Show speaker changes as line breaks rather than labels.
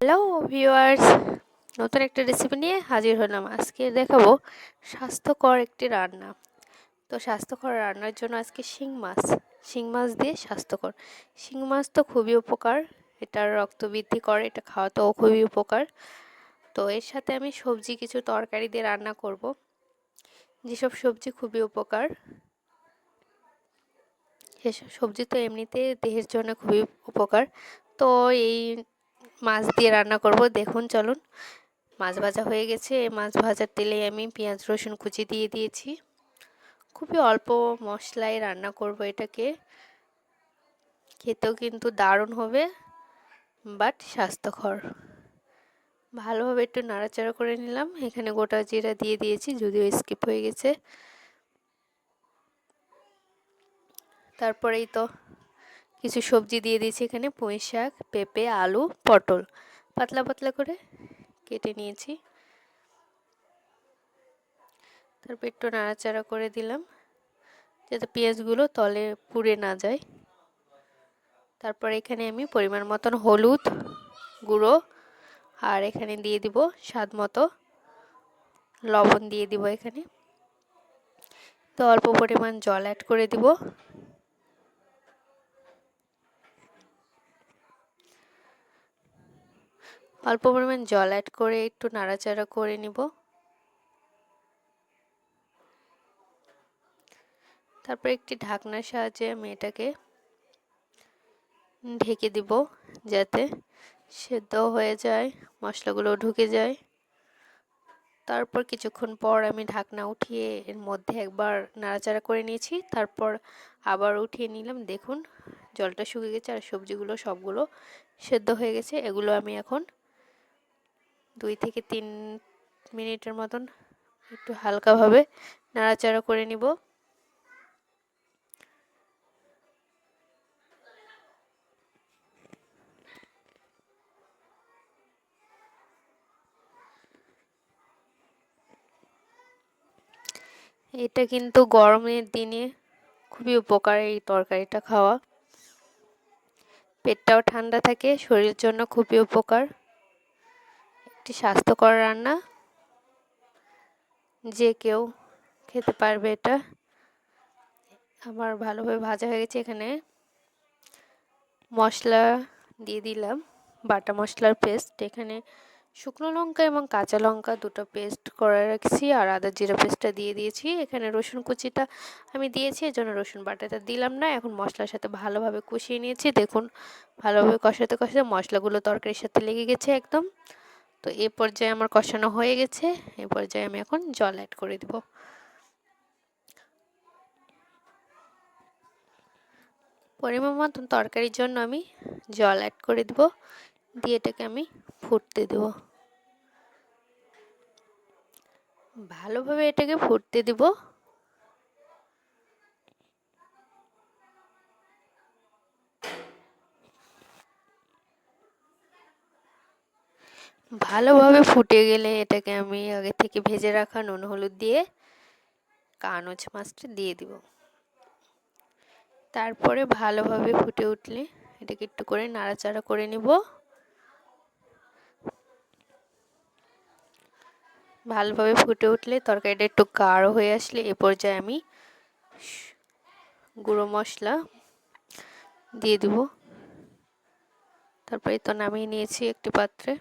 Hello viewers নতুন একটা recipe নিয়ে হাজির হলাম। আজকে দেখাবো স্বাস্থ্যকর একটি রান্না। তো স্বাস্থ্যকর রান্নার জন্য আজকে শিং মাছ। শিং মাছ দিয়ে স্বাস্থ্যকর। শিং মাছ তো খুবই উপকার। এটার রক্ত বৃদ্ধি করে, এটা খাওয়াতেও খুবই উপকার। তো এর সাথে আমি সবজি কিছু তরকারি দিয়ে রান্না করব। যেসব সবজি খুবই উপকার, সেসব সবজি তো এমনিতে দেহের জন্য খুবই উপকার। তো এই মাছ দিয়ে রান্না করব। দেখুন, চলুন। মাছ ভাজা হয়ে গেছে। এই মাছ ভাজার তেলে আমি পেঁয়াজ, রসুন কুচি দিয়ে দিয়েছি। খুবই অল্প মশলায় রান্না করব এটাকে। খেতেও কিন্তু দারুণ হবে, বাট স্বাস্থ্যকর। ভালোভাবে একটু নাড়াচাড়া করে নিলাম। এখানে গোটা জিরা দিয়ে দিয়েছি, যদিও স্কিপ হয়ে গেছে। তারপরেই তো কিছু সবজি দিয়ে দিয়েছি এখানে। পুঁই শাক, পেঁপে, আলু, পটল। পাতলা পাতলা করে কেটে নিয়েছি। তারপর একটু নাড়াচাড়া করে দিলাম যাতে পেঁয়াজগুলো তলে পুড়ে না যায়। তারপর এখানে আমি পরিমাণ মতন হলুদ গুঁড়ো আর এখানে দিয়ে দিব স্বাদ মতো লবণ দিয়ে দিব এখানে। তো অল্প পরিমাণ জল অ্যাড করে দিব। অল্প পরিমাণ জল অ্যাড করে একটু নাড়াচাড়া করে নিব। তারপর একটি ঢাকনার সাহায্যে আমি এটাকে ঢেকে দিব যাতে সেদ্ধ হয়ে যায়, মশলাগুলো ঢুকে যায়। তারপর কিছুক্ষণ পর আমি ঢাকনা উঠিয়ে এর মধ্যে একবার নাড়াচাড়া করে নিয়েছি। তারপর আবার উঠিয়ে নিলাম। দেখুন, জলটা শুকিয়ে গেছে আর সবজিগুলো সবগুলো সেদ্ধ হয়ে গেছে। এগুলো আমি এখন দুই থেকে তিন মিনিটের মতন একটু হালকাভাবে নাড়াচাড়া করে নিব। এটা কিন্তু গরমের দিনে খুবই উপকার এই তরকারিটা খাওয়া। পেটটাও ঠান্ডা থাকে, শরীরের জন্য খুবই উপকার। একটি স্বাস্থ্যকর রান্না। যে কেউ খেতে পারবে এটা। আমার ভালোভাবে ভাজা হয়ে গেছে এখানে। মশলা দিয়ে দিলাম, বাটা মশলার পেস্ট এখানে শুকনো লঙ্কা এবং কাঁচা লঙ্কা দুটো পেস্ট করে রাখছি আর আদা জিরা পেস্টটা দিয়ে দিয়েছি। এখানে রসুন কুচিটা আমি দিয়েছি এই জন্য রসুন বাটাটা দিলাম না। এখন মশলার সাথে ভালোভাবে কষিয়ে নিয়েছি। দেখুন, ভালোভাবে কষাতে কষাতে মশলাগুলো তরকারির সাথে লেগে গেছে একদম। তো এ পর্যায়ে আমার কষানো হয়ে গেছে। এ পর্যায়ে আমি এখন জল অ্যাড করে দিব। পরিমাণ মতন তরকারির জন্য আমি জল অ্যাড করে দেব। দিয়ে এটাকে আমি ফুটতে দেব। ভালোভাবে এটাকে ফুটতে দেব। ভালোভাবে ফুটে গেলে এটাকে আমি আগে থেকে ভেজে রাখা নুন, হলুদ দিয়ে কানচ মাছটা দিয়ে দিব। তারপরে ভালোভাবে ফুটে উঠলে এটাকে একটু করে নাড়াচাড়া করে নিব। ভালোভাবে ফুটে উঠলে তরকারিটা একটু গাঢ় হয়ে আসলে এ পর্যায়ে আমি গুঁড়ো মশলা দিয়ে দিব। তারপরে তো নামিয়ে নিয়েছি একটি পাত্রে।